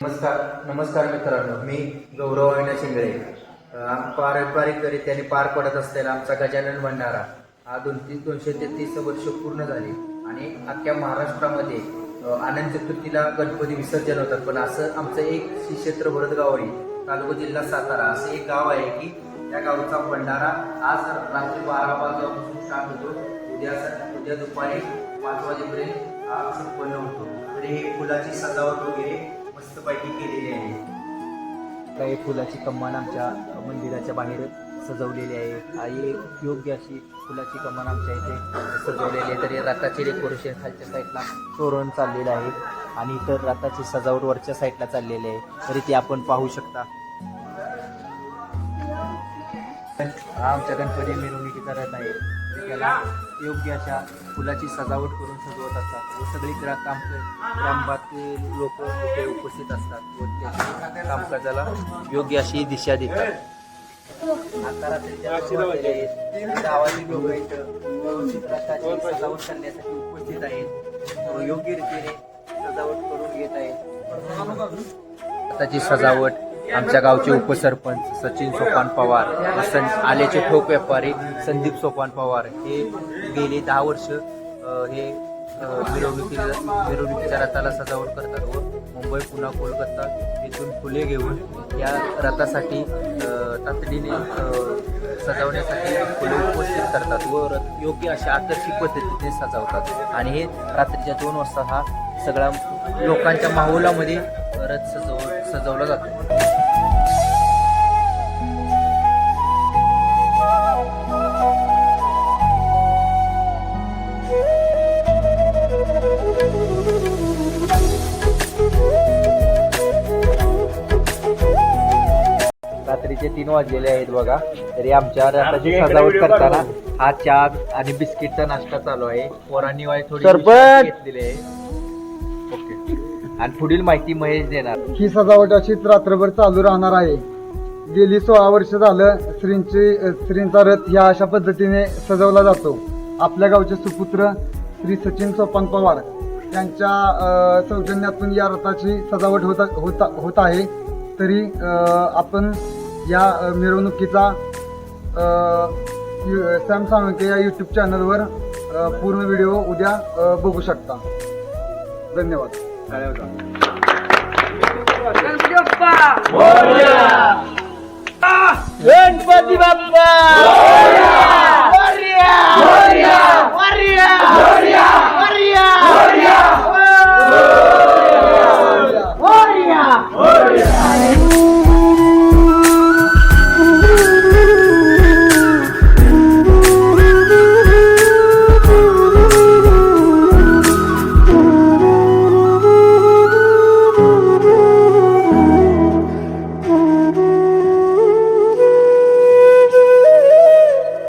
नमस्कार नमस्कार मित्रांनो. मी गौरव अविना शिंगळे पारंपरिकरित्याने पार पडत असलेला आमचा गजानन भंडारा हा दोन तीस दोनशे तेहतीस वर्ष पूर्ण झाली आणि अख्ख्या महाराष्ट्रामध्ये आनंद चतुर्थीला गणपती विसर्जन होतात. पण असं आमचं एक श्री क्षेत्र भरतगावळी तालुका जिल्हा सातारा असं एक गाव आहे की त्या गावचा भंडारा आज रात्री बारा वाजल्यापासून स्टार्ट होतो. उद्या उद्या दुपारी पाच वाजेपर्यंत हा संपन्न होतो तर हे फुलाची सजावट वगैरे मस्तपैकी केलेली आहे. काही फुलाची कमान आमच्या मंदिराच्या बाहेर सजवलेली आहे. काही योग्य अशी फुलाची कमान आमच्या इथे सजवलेली आहे. तरी रथाचे डेकोरेशन खालच्या साईडला तोरण चाललेलं आहे. आणि इतर रथाची सजावट वरच्या साईडला चाललेली आहे. तरी ती आपण पाहू शकता. हा आमच्या गणपती मिरवणुकीचा रथ आहे. त्याला योग्य अशा फुलाची सजावट करून सजवत असतात व सगळी ग्रा काम ग्रामभागातील लोक इथे उपस्थित असतात व त्याच्या कामकाजाला योग्य अशी दिशा देतात. आता रात्रीच्या गावातील लोक व्यवस्थित रथाची सजावट करण्यासाठी उपस्थित आहेत. व योग्य रीतीने सजावट करून घेत आहेत. रथाची सजावट आमच्या गावचे उपसरपंच सचिन सोपान पवार सं आल्याचे ठोक व्यापारी संदीप सोपान पवार हे गेली दहा वर्ष हे मिरवणुकी मिरवणुकीला मिरवणुकीच्या रथाला सजावट करतात व मुंबई पुन्हा कोलकाता येथून फुले घेऊन या रथासाठी तातडीने सजवण्यासाठी फुले उपस्थित करतात व रथ योग्य अशा आकर्षक पद्धतीने सजवतात. आणि हे रात्रीच्या दोन वाजता हा सगळा लोकांच्या माहोलामध्ये रथ सजव सजवला जातो. रात्रीचे तीन वाजलेले आहेत बघा. तरी आमच्या रथाची सजावट करताना हा चहा आणि बिस्किटचा नाश्ता चालू आहे. पोरांनी वाय थोडी घेतलेली आहे. ओके. आणि पुढील माहिती महेश देणार. ही सजावट अशीच रात्रभर चालू राहणार आहे. गेली सोळा वर्ष झालं श्रींची श्रींचा रथ ह्या अशा पद्धतीने सजवला जातो. आपल्या गावचे सुपुत्र श्री सचिन सोपान पवार यांच्या अ, सौजन्यातून या रथाची सजावट होत होत होत आहे. तरी आपण या मिरवणुकीचा अ, यु- सॅम या यूट्यूब चॅनलवर पूर्ण व्हिडिओ उद्या बघू शकता. धन्यवाद. गणपती बाप्पा!